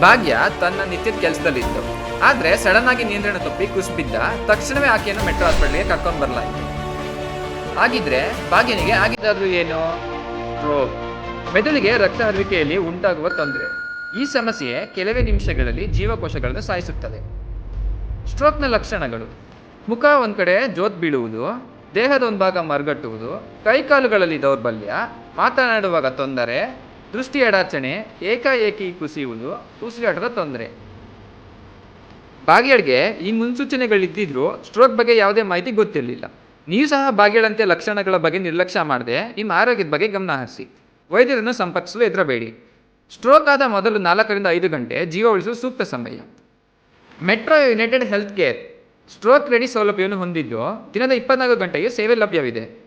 ಭಾಗ್ಯ ತನ್ನ ನಿತ್ಯದ ಕೆಲಸದಲ್ಲಿತ್ತು. ಆದ್ರೆ ಸಡನ್ ಆಗಿ ನಿಯಂತ್ರಣ ತಪ್ಪಿ ಕುಸಿಬಿದ್ದ ತಕ್ಷಣವೇ ಆಕೆಯನ್ನು ಮೆಟ್ರೋ ಹಾಸ್ಪಿಟಲ್ಗೆ ಕರ್ಕೊಂಡು ಬರಲಾಯಿತು. ಹಾಗಿದ್ರೆ ಭಾಗ್ಯನಿಗೆ ಆಗಿದ್ದಾದ್ರೂ ಏನು? ಮೆದುಳಿಗೆ ರಕ್ತ ಹರಿವಿಕೆಯಲ್ಲಿ ಉಂಟಾಗುವ ತೊಂದರೆ. ಈ ಸಮಸ್ಯೆ ಕೆಲವೇ ನಿಮಿಷಗಳಲ್ಲಿ ಜೀವಕೋಶಗಳನ್ನು ಸಾಯಿಸುತ್ತದೆ. ಸ್ಟ್ರೋಕ್ನ ಲಕ್ಷಣಗಳು. ಮುಖ ಒಂದ್ ಕಡೆ ಜೋತ್ ಬೀಳುವುದು, ದೇಹದ ಒಂದು ಭಾಗ ಮರಗಟ್ಟುವುದು ಕೈಕಾಲುಗಳಲ್ಲಿ ದೌರ್ಬಲ್ಯ, ಮಾತನಾಡುವಾಗ ತೊಂದರೆ ದೃಷ್ಟಿ ಅಡಚಣೆ, ಏಕಾಏಕಿ ಕುಸಿಯುವುದು, ಉಸಿರಾಟದ ತೊಂದರೆ. ಬಾಗೇಡ್ಗೆ ಈ ಮುನ್ಸೂಚನೆಗಳಿದ್ದಿದ್ರು ಸ್ಟ್ರೋಕ್ ಬಗ್ಗೆ ಯಾವುದೇ ಮಾಹಿತಿ ಗೊತ್ತಿರಲಿಲ್ಲ. ನೀವು ಸಹ ಬಾಗೇಳಂತೆ ಲಕ್ಷಣಗಳ ಬಗ್ಗೆ ನಿರ್ಲಕ್ಷ್ಯ ಮಾಡದೆ, ನಿಮ್ಮ ಆರೋಗ್ಯದ ಬಗ್ಗೆ ಗಮನ ಹರಿಸಿ. ವೈದ್ಯರನ್ನು ಸಂಪರ್ಕಿಸಲು ಎದುರಬೇಡಿ. ಸ್ಟ್ರೋಕ್ ಆದ ಮೊದಲು ನಾಲ್ಕರಿಂದ ಐದು ಗಂಟೆ ಜೀವ ಉಳಿಸುವ ಸೂಕ್ತ ಸಮಯ. Metro united health care stroke ready ಸೌಲಭ್ಯವನ್ನು ಹೊಂದಿದ್ದು ದಿನದ ಇಪ್ಪತ್ನಾಲ್ಕು ಗಂಟೆಗೆ ಸೇವೆ ಲಭ್ಯವಿದೆ.